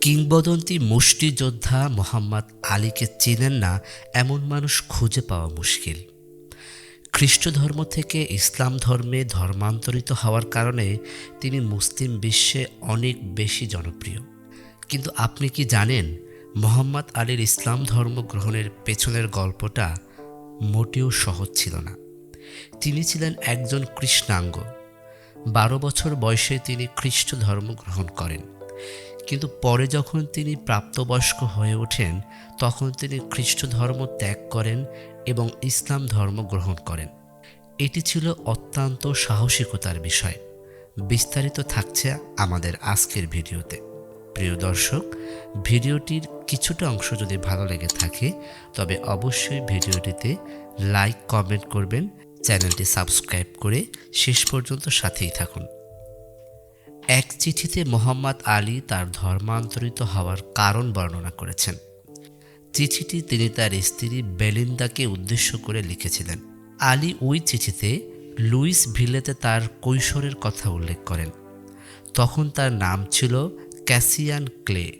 কিংবদন্তি মুষ্টিযোদ্ধা মোহাম্মদ আলীকে চেনেন না এমন মানুষ খুঁজে পাওয়া মুশকিল। খ্রিস্ট ধর্ম থেকে ইসলাম ধর্মে ধর্মান্তরিত হওয়ার কারণে তিনি মুসলিম বিশ্বে অনেক বেশি জনপ্রিয়। কিন্তু আপনি কি জানেন মোহাম্মদ আলীর ইসলাম ধর্ম গ্রহণের পেছনের গল্পটা মোটেও সহজ ছিল না। তিনি ছিলেন একজন কৃষ্ণাঙ্গ। বারো বছর বয়সে তিনি খ্রিস্ট ধর্ম গ্রহণ করেন। কিন্তু পরে যখন তিনি প্রাপ্তবয়স্ক হয়ে ওঠেন, তখন তিনি খ্রিস্ট ধর্ম ত্যাগ করেন এবং ইসলাম ধর্ম গ্রহণ করেন। এটি ছিল অত্যন্ত সাহসিকতার বিষয়। বিস্তারিত থাকছে আমাদের আজকের ভিডিওতে। প্রিয় দর্শক, ভিডিওটির কিছুটা অংশ যদি ভালো লেগে থাকে, তবে অবশ্যই ভিডিওটিতে লাইক, কমেন্ট করবেন, চ্যানেলটি সাবস্ক্রাইব করে শেষ পর্যন্ত সাথেই থাকুন। এক চিঠিতে মোহাম্মদ আলী তার ধর্মান্তরিত হওয়ার কারণ বর্ণনা করেছেন। চিঠিটি তিনি তার স্ত্রী বেলিন্দাকে উদ্দেশ্য করে লিখেছিলেন। আলী ওই চিঠিতে লুইস ভিলেতে তার কৈশোরের কথা উল্লেখ করেন। তখন তার নাম ছিল ক্যাসিয়ান ক্লে।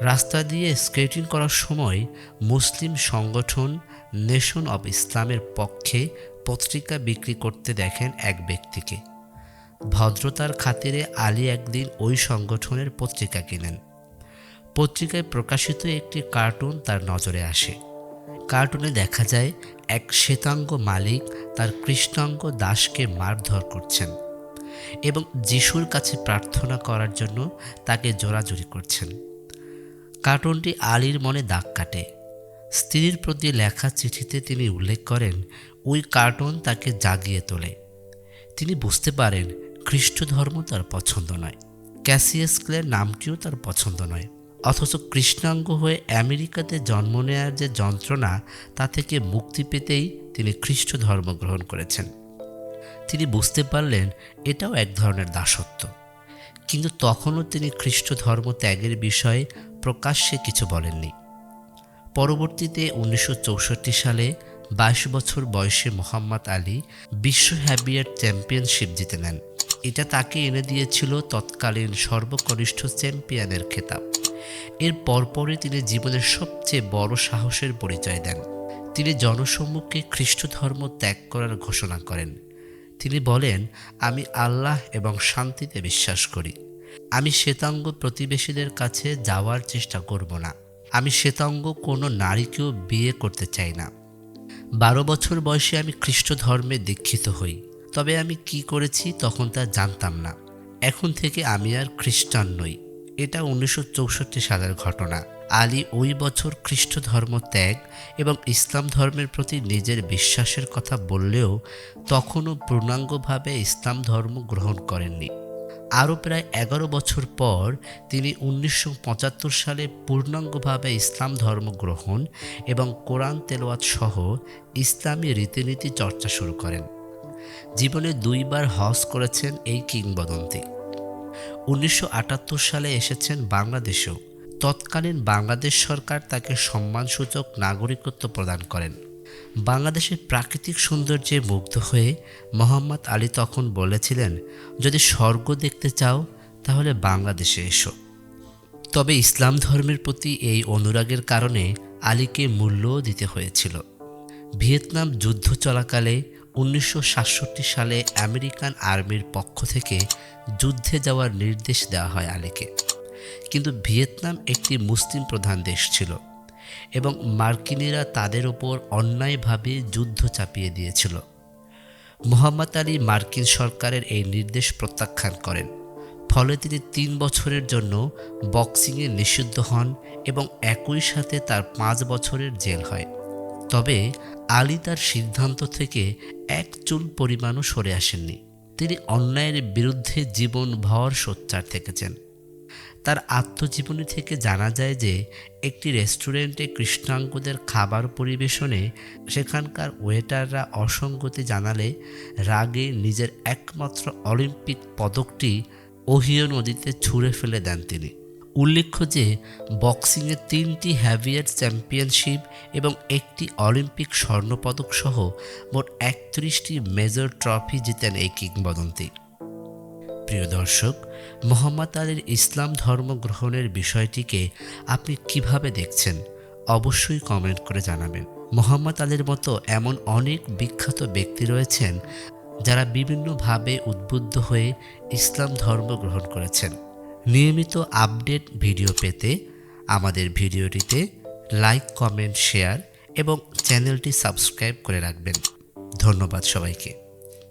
রাস্তা দিয়ে স্কেটিং করার সময় মুসলিম সংগঠন নেশন অব ইসলামের পক্ষে পত্রিকা বিক্রি করতে দেখেন এক ব্যক্তিকে। ভদ্রতার খাতিরে আলী একদিন ওই সংগঠনের পত্রিকা কিনেন। পত্রিকায় প্রকাশিত একটি কার্টুন তার নজরে আসে। কার্টুনে দেখা যায়, এক শ্বেতাঙ্গ মালিক তার কৃষ্ণাঙ্গ দাসকে মারধর করছেন এবং যিশুর কাছে প্রার্থনা করার জন্য তাকে জোরাজুরি করছেন। কার্টুনটি আলীর মনে দাগ কাটে। স্ত্রীর প্রতি লেখা চিঠিতে তিনি উল্লেখ করেন, ওই কার্টুন তাকে জাগিয়ে তোলে। তিনি বুঝতে পারেন খ্রিস্ট ধর্ম তার পছন্দ নয়। ক্যাসিয়াস ক্লের নামটিও তার পছন্দ নয়। অথচ কৃষ্ণাঙ্গ হয়ে আমেরিকাতে জন্ম নেয়ার যে যন্ত্রণা, তা থেকে মুক্তি পেতেই তিনি খ্রিস্ট ধর্ম গ্রহণ করেছেন। তিনি বুঝতে পারলেন, এটাও এক ধরনের দাসত্ব। কিন্তু তখনও তিনি খ্রিস্ট ধর্ম ত্যাগের বিষয়ে প্রকাশ্যে কিছু বলেননি। পরবর্তীতে উনিশশো চৌষট্টি সালে বাইশ বছর বয়সে মোহাম্মদ আলী বিশ্ব হ্যাবিয়ার চ্যাম্পিয়নশিপ জিতে নেন। এটা তাকে এনে দিয়েছিল তৎকালীন সর্বকনিষ্ঠ চ্যাম্পিয়নের খেতাব। এর পরপরই তিনি জীবনের সবচেয়ে বড় সাহসের পরিচয় দেন। তিনি জনসম্মুখে খ্রিস্ট ধর্ম ত্যাগ করার ঘোষণা করেন। তিনি বলেন, আমি আল্লাহ এবং শান্তিতে বিশ্বাস করি। আমি শ্বেতাঙ্গ প্রতিবেশীদের কাছে যাওয়ার চেষ্টা করব না। আমি শ্বেতাঙ্গ কোনো নারীকেও বিয়ে করতে চাই না। বারো বছর বয়সে আমি খ্রিস্ট ধর্মে দীক্ষিত হই। তবে আমি কি করেছি তখন তা জানতাম না। এখন থেকে আমি আর খ্রিস্টান নই। এটা উনিশশো চৌষট্টি সালের ঘটনা। আলী ওই বছর খ্রিস্ট ধর্ম ত্যাগ এবং ইসলাম ধর্মের প্রতি নিজের বিশ্বাসের কথা বললেও তখনও পূর্ণাঙ্গভাবে ইসলাম ধর্ম গ্রহণ করেননি। আরও প্রায় এগারো বছর পর তিনি উনিশশো পঁচাত্তর সালে পূর্ণাঙ্গভাবে ইসলাম ধর্ম গ্রহণ এবং কোরআন তেলোয়াত সহ ইসলামী রীতিনীতি চর্চা শুরু করেন। জীবনে দুইবার হজ করেছেন এই কিংবদন্তি। উনিশশো আটাত্তর সালে এসেছেন বাংলাদেশেও। তৎকালীন বাংলাদেশ সরকার তাকে সম্মানসূচক নাগরিকত্ব প্রদান করেন। বাংলাদেশের প্রাকৃতিক সৌন্দর্যে মুগ্ধ হয়ে মোহাম্মদ আলী তখন বলেছিলেন, যদি স্বর্গ দেখতে চাও, তাহলে বাংলাদেশে এসো। তবে ইসলাম ধর্মের প্রতি এই অনুরাগের কারণে আলীকে মূল্যও দিতে হয়েছিল। ভিয়েতনাম যুদ্ধ চলাকালে উনিশশো সাতষট্টি সালে আমেরিকান আর্মির পক্ষ থেকে যুদ্ধে যাওয়ার নির্দেশ দেওয়া হয় আলীকে। কিন্তু ভিয়েতনাম একটি মুসলিম প্রধান দেশ ছিল এবং মার্কিনিরা তাদের ওপর অন্যায়ভাবে যুদ্ধ চাপিয়ে দিয়েছিল। মোহাম্মদ আলী মার্কিন সরকারের এই নির্দেশ প্রত্যাখ্যান করেন, ফলে তিনি তিন বছরের জন্য বক্সিংয়ে নিষিদ্ধ হন এবং একই সাথে তার পাঁচ বছরের জেল হয়। তবে আলী তার সিদ্ধান্ত থেকে এক চুল পরিমাণও সরে আসেননি। তিনি অন্যায়ের বিরুদ্ধে জীবন ভর সোচ্চার থেকেছেন। তার আত্মজীবনী থেকে জানা যায় যে, একটি রেস্টুরেন্টে কৃষ্ণাঙ্গদের খাবার পরিবেশনে সেখানকার ওয়েটাররা অসঙ্গতি জানালে রাগে নিজের একমাত্র অলিম্পিক পদকটি ওহিও নদীতে ছুঁড়ে ফেলে দেন তিনি। উল্লেখ্য যে বক্সিংয়ে তিনটি হ্যাভিয়ার চ্যাম্পিয়নশিপ এবং একটি অলিম্পিক স্বর্ণপদক সহ মোট একত্রিশটি মেজর ট্রফি জিতেন এই কিংবদন্তি। প্রিয় দর্শক, মোহাম্মদ আলীর ইসলাম ধর্ম গ্রহণের বিষয়টিকে আপনি কীভাবে দেখছেন, অবশ্যই কমেন্ট করে জানাবেন। মোহাম্মদ আলীর মতো এমন অনেক বিখ্যাত ব্যক্তি রয়েছেন যারা বিভিন্নভাবে উদ্বুদ্ধ হয়ে ইসলাম ধর্ম গ্রহণ করেছেন। নিয়মিত আপডেট ভিডিও পেতে আমাদের ভিডিওটিতে লাইক, কমেন্ট, শেয়ার এবং চ্যানেলটি সাবস্ক্রাইব করে রাখবেন। ধন্যবাদ সবাইকে।